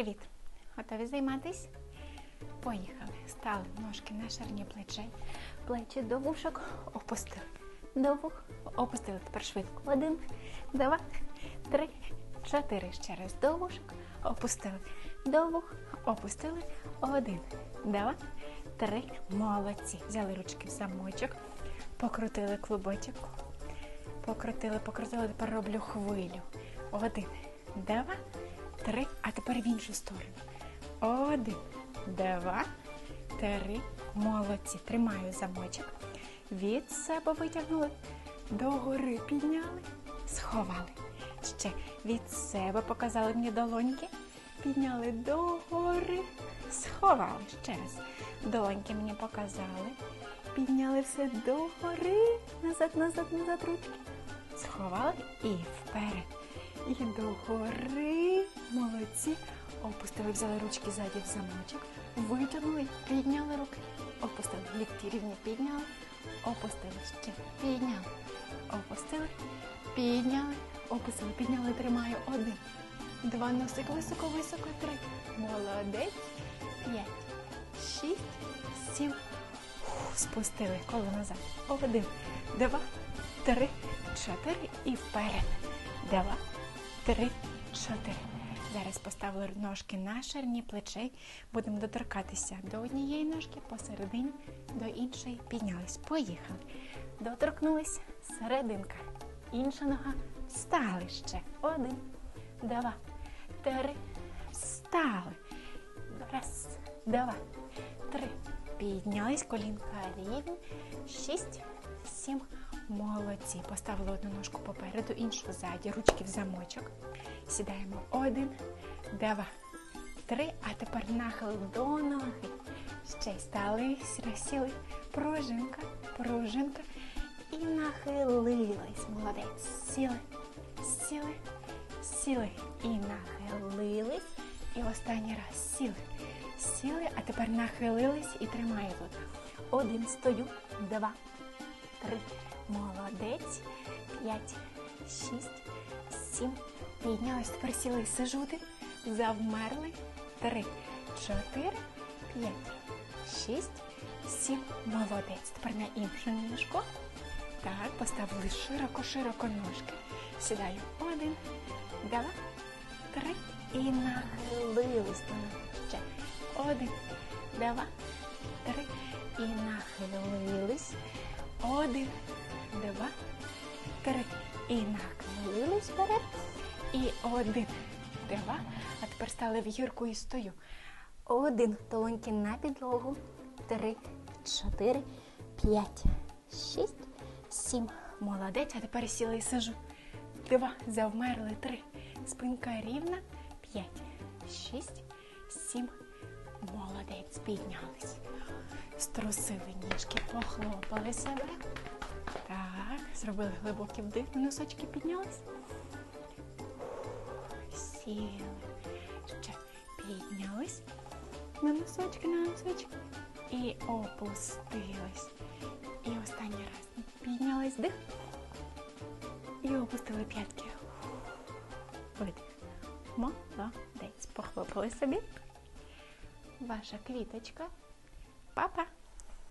Привіт! Готові займатись? Поїхали. Стали ножки на ширні плечей. Плечі до вушок опустили. До вух опустили. Тепер швидко. Один, два, три, чотири. Ще раз до вушок опустили. До вух опустили. Один, два, три. Молодці. Взяли ручки в замочок, покрутили клубочок. Покрутили, покрутили, тепер роблю хвилю. Один, два, три. А тепер в іншу сторону. Один, два, три. Молодці. Тримаю замочок. Від себе витягнули. Догори підняли, сховали. Ще від себе показали мені долоньки. Підняли догори, сховали. Ще раз. Долоньки мені показали. Підняли все догори. Назад, назад, назад ручки. Сховали і вперед. І догори. Молодці. Опустили, взяли ручки ззаді в замочок. Витягнули, підняли руки. Опустили. Лікті рівні підняли. Опустили. Ще підняли. Опустили. Підняли. Опустили. Підняли. Тримаю. Один. Два носик. Високо, високо. Три. Молодець. П'ять. Шість. Сім. Спустили коло назад. Один, два, три, чотири і вперед. Два, три, чотири. Зараз поставили ножки на ширні плечей. Будемо доторкатися до однієї ножки посередині, до іншої піднялись. Поїхали. Доторкнулись серединка. Інша нога. Встали ще. Один, два, три. Встали. Раз, два, три. Піднялись, колінка рівні. Шість, сім. Молодці. Поставили одну ножку попереду, іншу ззаді. Ручки в замочок. Сідаємо. Один, два, три. А тепер нахил до ноги. Ще й стали, сіли. Пружинка, пружинка. І нахилились. Молодець. Сіли, сіли, сіли. І нахилились. І останній раз сіли. Сіли, а тепер нахилились і тримаю тут. Один стою, два, три. Молодець. П'ять, шість, сім. Піднялись. Тепер сіли. сижути. Завмерли. Три, чотири, п'ять, шість, сім. Молодець. Тепер на іншу ніжку. Так, поставили широко-широко ножки. Сідаю. Один, два, три. І нахилились. Ще. Один, два, три. І нахилились. Один, два, три. І нахилились вперед. І один, два. А тепер стали в гірку і стою. Один. Долоньки на підлогу. Три, чотири, п'ять, шість, сім. Молодець. А тепер сіли і сижу. Два. Завмерли. Три. Спинка рівна. П'ять, шість, сім. Молодець. Піднялись. Струсили ніжки, похлопали себе. Так, зробили глибокий вдих, носочки піднялись. Сіли. Ще піднялись. На носочки, на носочки. І опустились. І останній раз піднялись дих. І опустили п'ятки. Видих. Молодець. Похлопали собі. Ваша квіточка. Папа.